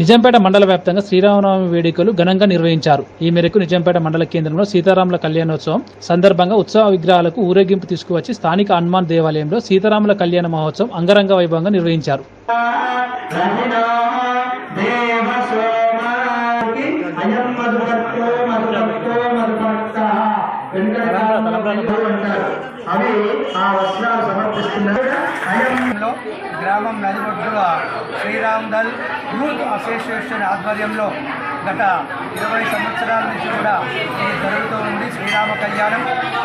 నిజాంపేట మండల వ్యాప్తంగా శ్రీరామనవమి వేడుకలు ఘనంగా నిర్వహించారు. ఈ మేరకు నిజాంపేట మండల కేంద్రంలో సీతారాముల కళ్యాణోత్సవం సందర్భంగా ఉత్సవ విగ్రహాలకు ఊరేగింపు తీసుకువచ్చి స్థానిక హనుమాన్ దేవాలయంలో సీతారాముల కళ్యాణ మహోత్సవం అంగరంగ వైభవంగా నిర్వహించారు. అంటారు అవి ఆ వస్త్రాలు సమర్పిస్తున్నారు గ్రామం నదిబొడ్డుల శ్రీరామ్ దల్ యూత్ అసోసియేషన్ ఆధ్వర్యంలో గత ఇరవై సంవత్సరాల నుంచి కూడా ఇది జరుగుతూ శ్రీరామ కళ్యాణం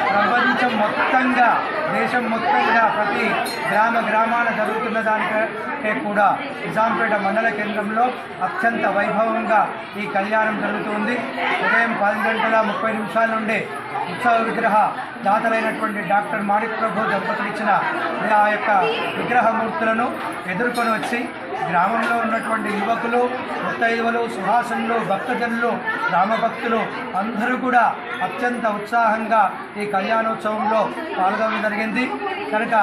ప్రపంచం మొత్తంగా దేశం మొత్తంగా ప్రతి గ్రామ గ్రామాన జరుగుతున్న దానికంటే కూడా నిజాంపేట మండల కేంద్రంలో అత్యంత వైభవంగా ఈ కళ్యాణం జరుగుతుంది. ఉదయం పది గంటల ముప్పై నిమిషాల నుండి ఉత్సవ విగ్రహ దాతలైనటువంటి డాక్టర్ మాణిక్ ప్రభు దంపతులు ఇచ్చిన ఆ యొక్క విగ్రహమూర్తులను ఎదుర్కొని వచ్చి గ్రామంలో ఉన్నటువంటి యువకులు ముత్తైదువులు సుహాసనులు భక్తజనులు రామభక్తులు అందరూ కూడా అత్యంత ఉత్సాహంగా ఈ కళ్యాణోత్సవంలో పాల్గొనడం జరిగింది. కనుక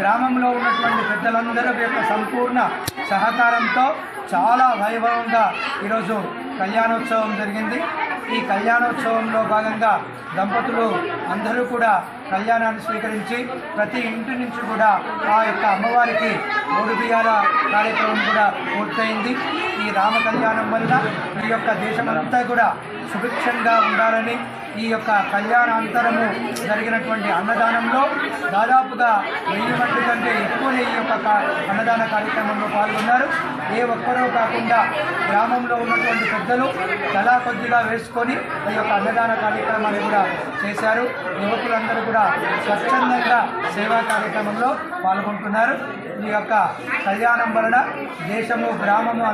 గ్రామంలో ఉన్నటువంటి పెద్దలందరి యొక్క సంపూర్ణ సహకారంతో చాలా వైభవంగా ఈరోజు కళ్యాణోత్సవం జరిగింది. ఈ కళ్యాణోత్సవంలో భాగంగా దంపతులు అందరూ కూడా కళ్యాణాన్ని స్వీకరించి ప్రతి ఇంటి నుంచి కూడా ఆ యొక్క అమ్మవారికి మూడు బియ్యాల కార్యక్రమం కూడా పూర్తయింది. ఈ రామ కళ్యాణం వల్ల ఈ యొక్క దేశమంతా కూడా సుభిక్షంగా ఉండాలని ఈ యొక్క కళ్యాణాంతరము జరిగినటువంటి అన్నదానంలో దాదాపుగా వెయ్యి మంది కంటే ఎక్కువ యొక్క కా- అన్నదాన కార్యక్రమంలో పాల్గొన్నారు. ఏ ఒక్కరూ కాకుండా గ్రామంలో ఉన్నటువంటి పెద్దలు తలా కొద్దిగా వేసుకొని ఈ యొక్క అన్నదాన కార్యక్రమాన్ని కూడా చేశారు. యువకులందరూ కూడా స్వచ్ఛందంగా సేవా కార్యక్రమంలో పాల్గొంటున్నారు. ఈ యొక్క కళ్యాణం వలన దేశము గ్రామము